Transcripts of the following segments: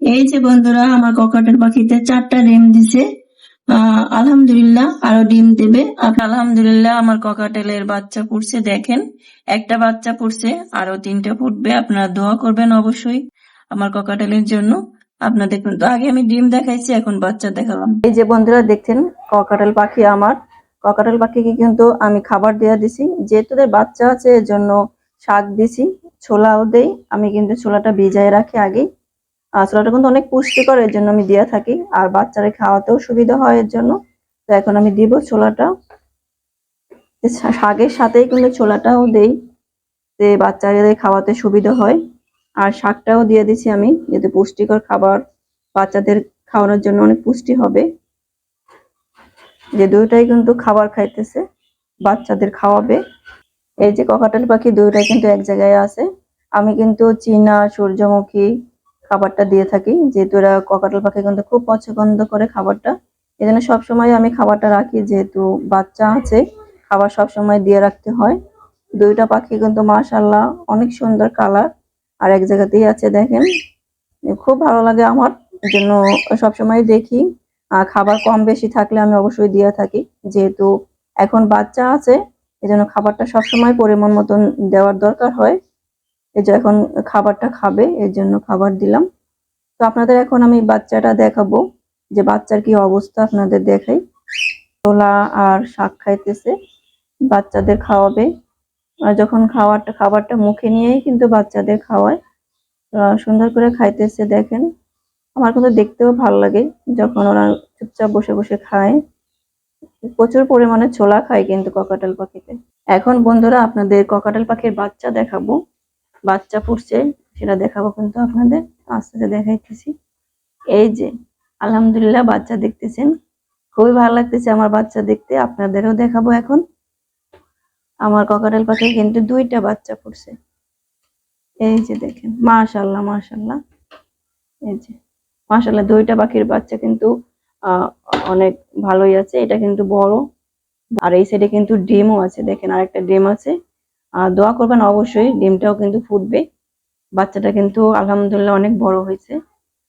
এই যে বন্ধুরা আমার ককাটের পাখিতে চারটা ডিম দিছে। আহ, আলহামদুলিল্লাহ আরও ডিম দেবে। আর আলহামদুলিল্লাহ আমার ককাটেলের বাচ্চা ফুটছে দেখেন। একটা বাচ্চা ফুটছে আরও তিনটা ফুটবে আপনারা দোয়া করবেন অবশ্যই আমার ককাটেলের জন্য। আপনাদের কিন্তু আগে আমি ডিম দেখাইছি এখন বাচ্চা দেখালাম। এই যে বন্ধুরা দেখছেন? ককাটেল পাখি আমার। ককাটেল পাখিকে কিন্তু আমি খাবার দেওয়া দিছি। যেহেতু বাচ্চা আছে এর জন্য শাক দিছি। ছোলাও দেই। আমি কিন্তু ছোলাটা ভিজায় রাখি আগেই। আর ছোলাটা কিন্তু অনেক পুষ্টিকর, এর জন্য আমি দিয়ে থাকি। আর বাচ্চারা খাওয়াতেও সুবিধা হয় এর জন্য। তো এখন আমি দিব ছোলাটা। শাকের সাথেই কিন্তু ছোলাটাও দেই, যে বাচ্চাদের খাওয়াতে সুবিধা হয়। আর শাকটাও দিয়ে দিছি আমি, যাতে পুষ্টিকর খাবার বাচ্চাদের খাওয়ানোর জন্য অনেক পুষ্টি হবে। যে দুইটাই কিন্তু খাবার খাইতেছে, বাচ্চাদের খাওয়াবে। এই যে ককাটেল পাখি দুইটাই কিন্তু এক জায়গায় আছে। আমি কিন্তু চীনা সূর্যমুখী খাবারটা দিয়ে থাকি। যেহেতু এরা ককাটেল পাখি কিন্তু খুব পছন্দ করে খাবারটা। এই জন্য সবসময় আমি খাবারটা রাখি, যেহেতু বাচ্চা আছে, খাবার সবসময় দিয়ে রাখতে হয়। দুইটা পাখি কিন্তু মাশাল্লাহ অনেক সুন্দর কালার। আর এক জায়গাতেই আছে, দেখেন। খুব ভালো লাগে আমার জন্য সবসময় দেখি। আর খাবার কম বেশি থাকলে আমি অবশ্যই দিয়ে থাকি। যেহেতু এখন বাচ্চা আছে এই জন্য খাবারটা সবসময় পরিমাণ মতন দেওয়ার দরকার হয়। এই যে এখন খাবারটা খাবে, এর জন্য খাবার দিলাম। তো আপনাদের এখন আমি বাচ্চাটা দেখাবো, যে বাচ্চার কি অবস্থা আপনাদের দেখাই। ছোলা আর শাক খাইতেছে, বাচ্চাদের খাওয়াবে। যখন খাওয়ারটা খাবারটা মুখে নিয়েই কিন্তু বাচ্চাদের খাওয়ায়। সুন্দর করে খাইতেছে, দেখেন। আমার কিন্তু দেখতেও ভালো লাগে যখন ওরা চুপচাপ বসে বসে খায়। প্রচুর পরিমাণে ছোলা খায় কিন্তু ককাটেল পাখিতে। এখন বন্ধুরা আপনাদের ককাটেল পাখির বাচ্চা দেখাবো। বাচ্চা ফুটছে সেটা দেখাবো কিন্তু আপনাদের। আস্তে আস্তে দেখাইতেছি। এই যে, আলহামদুলিল্লাহ বাচ্চা দেখতেছেন। খুবই ভালো লাগতেছে আমার বাচ্চা দেখতে। আপনাদেরও দেখাবো এখন। আমার ককাটেল পাখি কিন্তু দুইটা বাচ্চা ফুটছে এই যে দেখেন মাশাল্লাহ মাশাল্লাহ এই যে মাশাল্লাহ দুইটা পাখির বাচ্চা কিন্তু অনেক ভালোই আছে। এটা কিন্তু বড়। আর এই সাইডে কিন্তু ডিমও আছে। দেখেন আরেকটা ডিম আছে। আর দোয়া করবেন অবশ্যই, ডিমটাও কিন্তু ফুটবে। বাচ্চাটা কিন্তু আলহামদুলিল্লাহ অনেক বড় হয়েছে।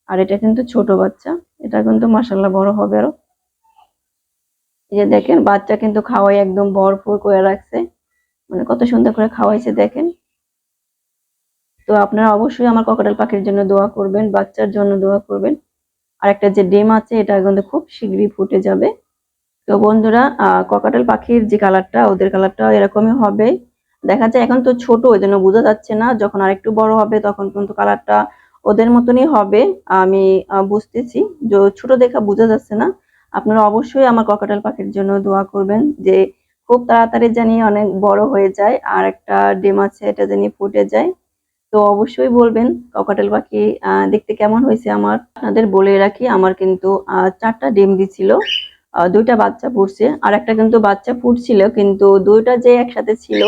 আর এটা কিন্তু ছোট বাচ্চা, এটা কিন্তু মাশাল্লাহ বড় হবে আরও। এই যে দেখেন, বাচ্চা কিন্তু খাওয়াই একদম ভরপুর করে রাখছে। মানে কত সুন্দর করে খাওয়াইছে, দেখেন। তো আপনারা অবশ্যই আমার ককাটেল পাখির জন্য দোয়া করবেন, বাচ্চার জন্য দোয়া করবেন। আর একটা যে ডিম আছে, এটা কিন্তু খুব শীঘ্রই ফুটে যাবে। তো বন্ধুরা ককাটেল পাখির যে কালারটা ওদের কালারটা এরকমই হবে। দেখা যায় এখন তো ছোট, ওই জন্য বোঝা যাচ্ছে না। যখন আর একটু বড় হবে, তখন কিন্তু কালারটা ওদের মতনই হবে, আমি বুঝতেছি। যে, ছোট দেখা বোঝা যাচ্ছে না। আপনারা অবশ্যই আমার ককাটেল পাখির জন্য দোয়া করবেন যে খুব তাড়াতাড়ি জানি অনেক বড় হয়ে যায় আর একটা ডিম আছে, এটা জানি ফুটে যায়। তো অবশ্যই বলবেন ককাটেল পাখি দেখতে কেমন হয়েছে আমার। আপনাদের বলে রাখি, আমার কিন্তু চারটা ডিম দিছিল দুইটা বাচ্চা ফুটছে আর একটা কিন্তু বাচ্চা ফুটছিল কিন্তু দুইটা যে একসাথে ছিল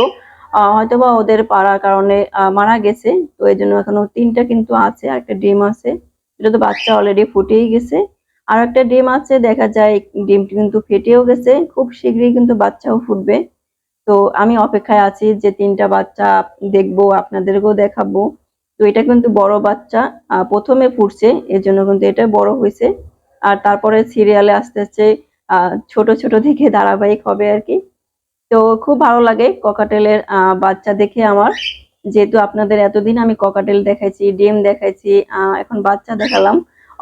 হয়তোবা ওদের পাড়ার কারণে মারা গেছে। তো এই জন্য এখনও তিনটা কিন্তু আছে আর একটা ডিম আছে। এটা তো বাচ্চা অলরেডি ফুটেই গেছে। আর একটা ডিম আছে, দেখা যায় ডিমটি কিন্তু ফেটেও গেছে। খুব শীঘ্রই কিন্তু বাচ্চাও ফুটবে। তো আমি অপেক্ষায় আছি যে তিনটা বাচ্চা দেখব, আপনাদেরকেও দেখাবো। তো এটা কিন্তু বড় বাচ্চা প্রথমে ফুটছে, এর জন্য কিন্তু এটা বড় হয়েছে। আর তারপরে সিরিয়ালে আস্তে আস্তে ছোট ছোট দেখে ধারাবাহিক হবে আর কি। তো খুব ভালো লাগে ককাটেলের বাচ্চা দেখে আমার। যেহেতু আপনাদের এতদিন আমি ককাটেল দেখাইছি, ডিম দেখাইছি এখন বাচ্চা দেখালাম।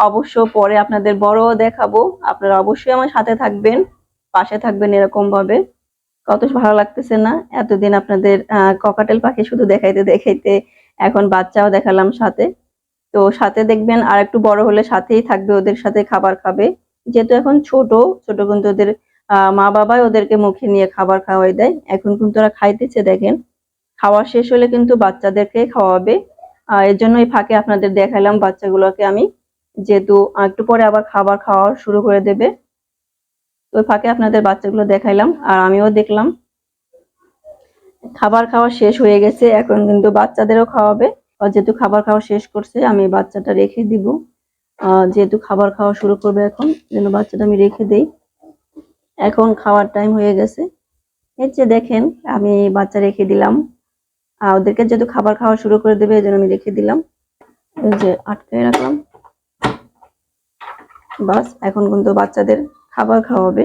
অবশ্য পরে আপনাদের বড়ও দেখাবো। আপনারা অবশ্যই আমার সাথে থাকবেন, পাশে থাকবেন এরকম ভাবে। কত ভালো লাগতেছে না? এতদিন আপনাদের ককাটেল পাখি শুধু দেখাইতে দেখাইতে এখন বাচ্চাও দেখালাম সাথে। তো সাথে দেখবেন আর একটু বড় হলে সাথেই থাকবে, ওদের সাথে খাবার খাবে। যেহেতু এখন ছোট ছোট কিন্তু ওদের মা বাবাই ওদেরকে মুখে নিয়ে খাবার খাওয়াই দেয়। এখন কিন্তু ওরা খাইতেছে, দেখেন। খাওয়া শেষ হলে কিন্তু বাচ্চাদেরকে খাওয়াবে। এর জন্য এই ফাঁকে আপনাদের দেখালাম বাচ্চাগুলোকে আমি। যেহেতু একটু পরে আবার খাবার খাওয়া শুরু করে দেবে। ওই ফাঁকে আপনাদের বাচ্চাগুলো দেখাইলাম, আর আমিও দেখলাম। খাবার খাওয়া শেষ হয়ে গেছে, এখন কিন্তু বাচ্চাদেরও খাওয়াবে। আর যেহেতু খাবার খাওয়া শেষ করছে, আমি বাচ্চাটা রেখে দিব। যেহেতু খাবার খাওয়া শুরু করবে এখন জন্য বাচ্চাটা আমি রেখে দেই। এখন খাওয়ার টাইম হয়ে গেছে। এই যে দেখেন, আমি বাচ্চা রেখে দিলাম। আর ওদেরকে যেহেতু খাবার খাওয়া শুরু করে দেবে, এই জন্য আমি রেখে দিলাম। এই যে আটকে রাখলাম। বাস, এখন কিন্তু বাচ্চাদের খাবার খাওয়াবে।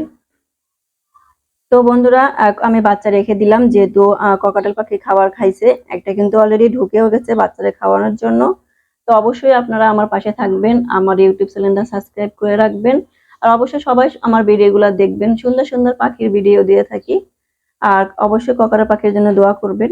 তো বন্ধুরা আমি বাচ্চা রেখে দিলাম, যেহেতু ককাটেল পাখি খাবার খাইছে, একটা কিন্তু অলরেডি ঢুকেও গেছে বাচ্চাদের খাওয়ানোর জন্য। তো অবশ্যই আপনারা আমার পাশে থাকবেন, আমার ইউটিউব চ্যানেলটা সাবস্ক্রাইব করে রাখবেন। আর অবশ্যই সবাই আমার ভিডিওগুলো দেখবেন। সুন্দর সুন্দর পাখির ভিডিও দিয়ে থাকি। আর অবশ্যই ককারা পাখির জন্য দোয়া করবেন।